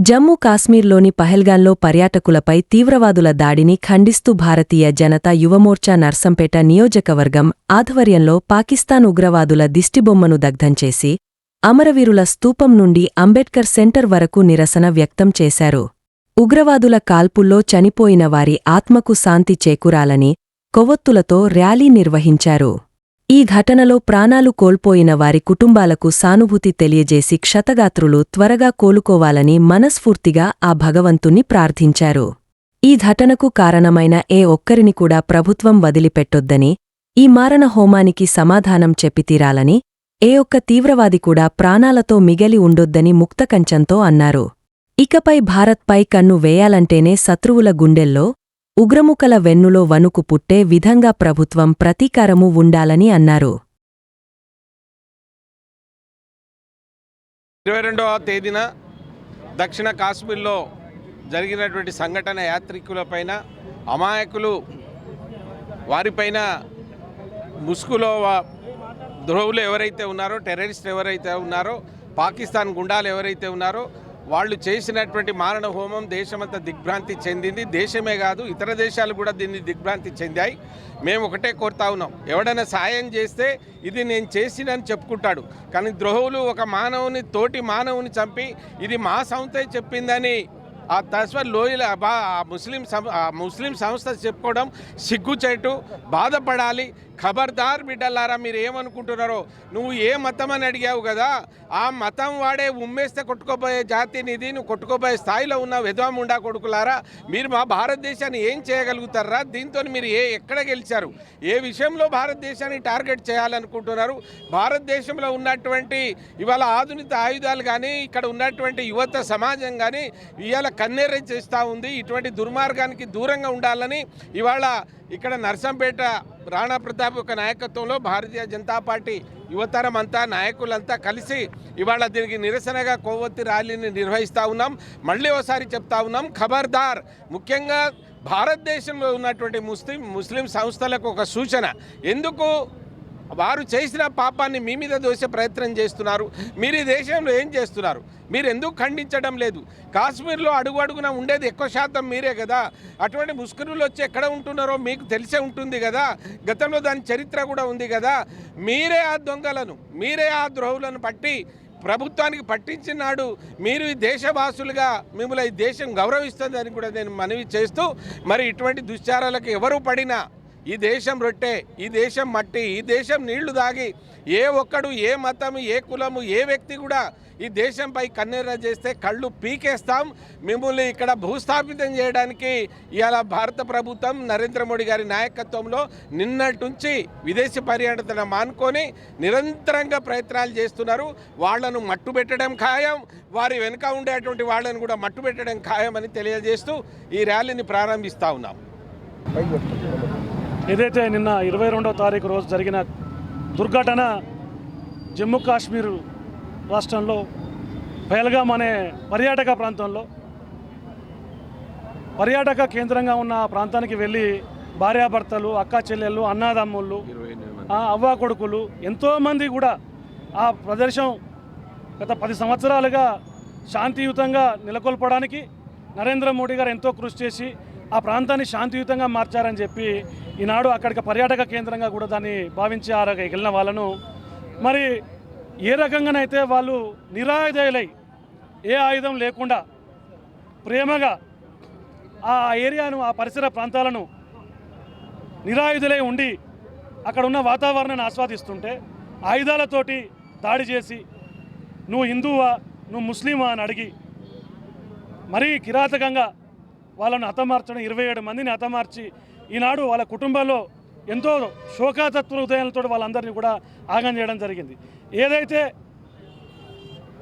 జమ్మూ కాశ్మీర్లోని పహల్గాన్లో పర్యాటకులపై తీవ్రవాదుల దాడిని ఖండిస్తూ భారతీయ జనతా యువమోర్చా నర్సంపేట నియోజకవర్గం ఆధ్వర్యంలో పాకిస్తాన్ ఉగ్రవాదుల దిష్టిబొమ్మను దగ్ధం చేసి అమరవీరుల స్తూపం నుండి అంబేడ్కర్ సెంటర్ వరకు నిరసన వ్యక్తం చేశారు. ఉగ్రవాదుల కాల్పుల్లో చనిపోయిన వారి ఆత్మకు శాంతి చేకూరాలని కొవ్వొత్తులతో ర్యాలీ నిర్వహించారు. ఈ ఘటనలో ప్రాణాలు కోల్పోయిన వారి కుటుంబాలకు సానుభూతి తెలియజేసి క్షతగాత్రులు త్వరగా కోలుకోవాలని మనస్ఫూర్తిగా ఆ భగవంతుణ్ణి ప్రార్థించారు. ఈ ఘటనకు కారణమైన ఏ ఒక్కరిని కూడా ప్రభుత్వం వదిలిపెట్టొద్దని ఈ మారణ హోమానికి సమాధానం చెప్పితీరాలని ఏ ఒక్క తీవ్రవాది కూడా ప్రాణాలతో మిగలి ఉండొద్దని ముక్తకంచంతో అన్నారు. ఇకపై భారత్పై కన్ను వేయాలంటేనే శత్రువుల గుండెల్లో ఉగ్రముకల వెన్నులో వణుకు పుట్టే విధంగా ప్రభుత్వం ప్రతీకారము ఉండాలని అన్నారు. ఇరవై రెండవ తేదీన దక్షిణ కాశ్మీర్లో జరిగినటువంటి సంఘటన యాత్రికులపైన అమాయకులు వారిపైన ముసుగులో ద్రోహులు ఎవరైతే ఉన్నారో టెర్రరిస్ట్ ఎవరైతే ఉన్నారో పాకిస్తాన్ గుండాలు ఎవరైతే ఉన్నారో వాళ్ళు చేసినటువంటి మారణ హోమం దేశమంతా దిగ్భ్రాంతి చెందింది. దేశమే కాదు ఇతర దేశాలు కూడా దీన్ని దిగ్భ్రాంతి చెందాయి. మేము ఒకటే కోరుతా ఉన్నాం. ఎవడైనా సాయం చేస్తే ఇది నేను చేసినని చెప్పుకుంటాడు. కానీ ద్రోహులు ఒక మానవుని తోటి మానవుని చంపి ఇది మా సంస్థే చెప్పిందని ఆ తస్వర్ లోయల ఆ ముస్లిం సం- ముస్లిం సంస్థ చెప్పుకోవడం సిగ్గుచేటు బాధపడాలి. ఖబర్దార్ బిడ్డలారా మీరు ఏమనుకుంటున్నారో? నువ్వు ఏ మతం అని అడిగావు కదా? ఆ మతం వాడే ఉమ్మేస్తే కొట్టుకోబోయే జాతి నిధి నువ్వు కొట్టుకోబోయే స్థాయిలో ఉన్న విధవముండా కొడుకులారా మీరు మా భారతదేశాన్ని ఏం చేయగలుగుతారా? దీంతో మీరు ఏ ఎక్కడ గెలిచారు? ఏ విషయంలో భారతదేశాన్ని టార్గెట్ చేయాలనుకుంటున్నారు? భారతదేశంలో ఉన్నటువంటి ఇవాళ ఆధునిక ఆయుధాలు కానీ ఇక్కడ ఉన్నటువంటి యువత సమాజం కానీ ఇవాళ కన్నేరే చేస్తూ ఉంది. ఇటువంటి దుర్మార్గానికి దూరంగా ఉండాలని ఇవాళ ఇక్కడ నర్సంపేట రాణా ప్రతాప్ యొక్క నాయకత్వంలో భారతీయ జనతా పార్టీ యువతరం అంతా నాయకులంతా కలిసి ఇవాళ దీనికి నిరసనగా కొవ్వొత్తి ర్యాలీని నిర్వహిస్తూ ఉన్నాం. మళ్ళీ ఒకసారి చెప్తా ఉన్నాం ఖబర్దార్. ముఖ్యంగా భారతదేశంలో ఉన్నటువంటి ముస్లిం ముస్లిం సంస్థలకు ఒక సూచన. ఎందుకు వారు చేసిన పాపాన్ని మీ మీద దోసే ప్రయత్నం చేస్తున్నారు. మీరు ఈ దేశంలో ఏం చేస్తున్నారు? మీరు ఎందుకు ఖండించడం లేదు? కాశ్మీర్లో అడుగు అడుగున ఉండేది ఎక్కువ శాతం మీరే కదా? అటువంటి ముస్కరులు వచ్చి ఎక్కడ ఉంటున్నారో మీకు తెలిసే ఉంటుంది కదా? గతంలో దాని చరిత్ర కూడా ఉంది కదా? మీరే ఆ దొంగలను మీరే ఆ ద్రోహులను పట్టి ప్రభుత్వానికి పట్టించినాడు మీరు ఈ దేశవాసులుగా మిమ్మల్ని ఈ దేశం గౌరవిస్తుందని కూడా నేను మనవి చేస్తూ మరి ఇటువంటి దుశ్చారాలకు ఎవరు పడినా ఈ దేశం రొట్టె ఈ దేశం మట్టి ఈ దేశం నీళ్ళు దాగి ఏ ఒక్కడు ఏ మతం ఏ కులము ఏ వ్యక్తి కూడా ఈ దేశంపై కన్నెర్ర చేస్తే కళ్ళు పీకేస్తాం. మిమ్మల్ని ఇక్కడ భూస్థాపితం చేయడానికి ఇవాళ భారత ప్రభుత్వం నరేంద్ర మోడీ గారి నాయకత్వంలో నిన్నటి నుంచి విదేశీ పర్యటన మానుకొని నిరంతరంగా ప్రయత్నాలు చేస్తున్నారు. వాళ్ళను మట్టు పెట్టడం ఖాయం. వారి వెనుక ఉండేటువంటి వాళ్ళని కూడా మట్టు పెట్టడం ఖాయం అని తెలియజేస్తూ ఈ ర్యాలీని ప్రారంభిస్తా ఉన్నాం. ఏదైతే నిన్న ఇరవై రెండవ తారీఖు రోజు జరిగిన దుర్ఘటన జమ్మూ కాశ్మీర్ రాష్ట్రంలో పహల్గామ్ అనే పర్యాటక ప్రాంతంలో పర్యాటక కేంద్రంగా ఉన్న ఆ ప్రాంతానికి వెళ్ళి భార్యాభర్తలు అక్కా చెల్లెళ్ళు అన్నాదమ్ముళ్ళు అవ్వా అవ్వ కొడుకులు ఎంతోమంది కూడా ఆ ప్రదేశం గత పది సంవత్సరాలుగా శాంతియుతంగా నెలకొల్పడానికి నరేంద్ర మోడీ గారు ఎంతో కృషి చేసి ఆ ప్రాంతాన్ని శాంతియుతంగా మార్చారని చెప్పి ఈనాడు అక్కడికి పర్యాటక కేంద్రంగా కూడా దాన్ని భావించి ఆ వెళ్ళిన వాళ్ళను. మరి ఏ రకంగానైతే వాళ్ళు నిరాయుధలై ఏ ఆయుధం లేకుండా ప్రేమగా ఆ ఏరియాను ఆ పరిసర ప్రాంతాలను నిరాయుధులై ఉండి అక్కడ ఉన్న వాతావరణాన్ని ఆస్వాదిస్తుంటే ఆయుధాలతోటి దాడి చేసి నువ్వు హిందువా? నువ్వు ముస్లిమా? అని అడిగి మరీ కిరాతకంగా వాళ్ళను హతమార్చడం ఇరవై ఏడు మందిని హతమార్చి ఈనాడు వాళ్ళ కుటుంబంలో ఎంతో శోకాతత్వ హృదయాలతో వాళ్ళందరినీ కూడా ఆగం చేయడం జరిగింది. ఏదైతే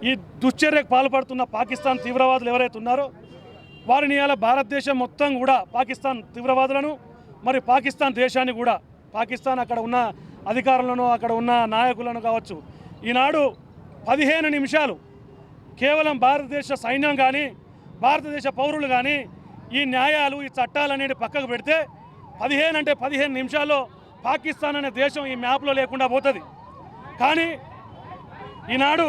ఈ దుశ్చర్యకు పాల్పడుతున్న పాకిస్తాన్ తీవ్రవాదులు ఎవరైతే ఉన్నారో వారిని ఇలా భారతదేశం మొత్తం కూడా పాకిస్తాన్ తీవ్రవాదులను మరి పాకిస్తాన్ దేశాన్ని కూడా పాకిస్తాన్ అక్కడ ఉన్న అధికారులను అక్కడ ఉన్న నాయకులను కావచ్చు ఈనాడు పదిహేను నిమిషాలు కేవలం భారతదేశ సైన్యం కానీ భారతదేశ పౌరులు కానీ ఈ న్యాయాలు ఈ చట్టాలు అనేది పక్కకు పెడితే పదిహేను అంటే పదిహేను నిమిషాల్లో పాకిస్తాన్ అనే దేశం ఈ మ్యాప్లో లేకుండా పోతుంది. కానీ ఈనాడు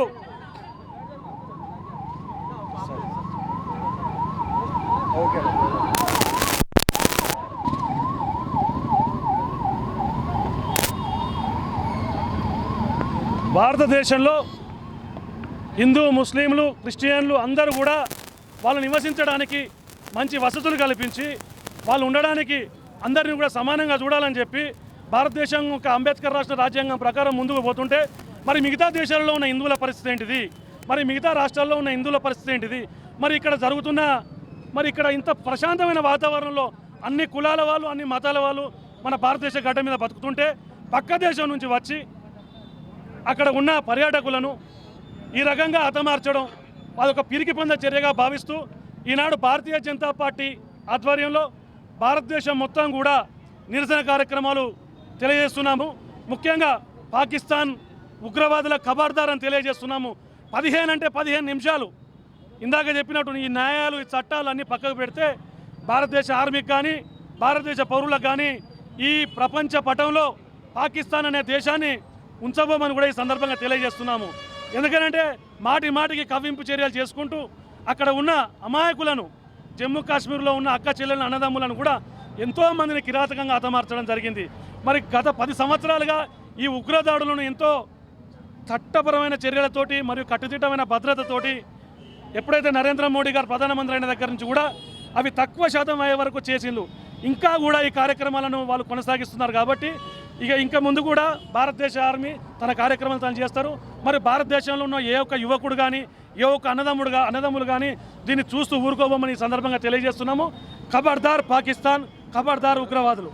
భారతదేశంలో హిందూ ముస్లింలు క్రిస్టియన్లు అందరూ కూడా వాళ్ళు నివసించడానికి మంచి వసతులు కల్పించి వాళ్ళు ఉండడానికి అందరిని కూడా సమానంగా చూడాలని చెప్పి భారతదేశం ఒక అంబేద్కర్ రాష్ట్ర రాజ్యాంగం ప్రకారం ముందుకు పోతుంటే మరి మిగతా దేశాల్లో ఉన్న హిందువుల పరిస్థితి ఏంటిది? మరి మిగతా రాష్ట్రాల్లో ఉన్న హిందువుల పరిస్థితి ఏంటిది? మరి ఇక్కడ జరుగుతున్న మరి ఇక్కడ ఇంత ప్రశాంతమైన వాతావరణంలో అన్ని కులాల వాళ్ళు అన్ని మతాల వాళ్ళు మన భారతదేశ గడ్డ మీద బతుకుతుంటే పక్క దేశం నుంచి వచ్చి అక్కడ ఉన్న పర్యాటకులను ఈ రకంగా హతమార్చడం అదొక పిరికి పొంద చర్యగా భావిస్తూ ఈనాడు భారతీయ జనతా పార్టీ ఆధ్వర్యంలో భారతదేశం మొత్తం కూడా నిరసన కార్యక్రమాలు తెలియజేస్తున్నాము. ముఖ్యంగా పాకిస్తాన్ ఉగ్రవాదుల ఖబర్దార్ తెలియజేస్తున్నాము. పదిహేను అంటే పదిహేను నిమిషాలు. ఇందాక చెప్పినట్టు ఈ న్యాయాలు ఈ చట్టాలు అన్నీ పక్కకు పెడితే భారతదేశ ఆర్మీకి కానీ భారతదేశ పౌరులకు కానీ ఈ ప్రపంచ పటంలో పాకిస్తాన్ అనే దేశాన్ని ఉంచబోమని కూడా ఈ సందర్భంగా తెలియజేస్తున్నాము. ఎందుకంటే మాటి మాటికి కవ్వింపు చర్యలు చేసుకుంటూ అక్కడ ఉన్న అమాయకులను జమ్మూ కాశ్మీర్లో ఉన్న అక్క చెల్లెలను అన్నదమ్ములను కూడా ఎంతో మందిని కిరాతకంగా హతమార్చడం జరిగింది. మరి గత పది సంవత్సరాలుగా ఈ ఉగ్రదాడులను ఎంతో చట్టపరమైన చర్యలతోటి మరియు కట్టుదిట్టమైన భద్రతతోటి ఎప్పుడైతే నరేంద్ర మోడీ గారు ప్రధానమంత్రి అయిన దగ్గర నుంచి కూడా అవి తక్కువ శాతం అయ్యే వరకు చేసిండ్రు. ఇంకా కూడా ఈ కార్యక్రమాలను వాళ్ళు కొనసాగిస్తున్నారు కాబట్టి ఇక ఇంకా ముందు కూడా భారతదేశ ఆర్మీ తన కార్యక్రమాలు తను చేస్తారు. మరి భారతదేశంలో ఉన్న ఏ ఒక్క యువకుడు కానీ ఏ ఒక్క అన్నదమ్ముడుగా అన్నదమ్ములు కానీ దీన్ని చూస్తూ ఊరుకోబోమని ఈ సందర్భంగా తెలియజేస్తున్నాము. ఖబర్దార్ పాకిస్తాన్ ఖబర్దార్ ఉగ్రవాదులు.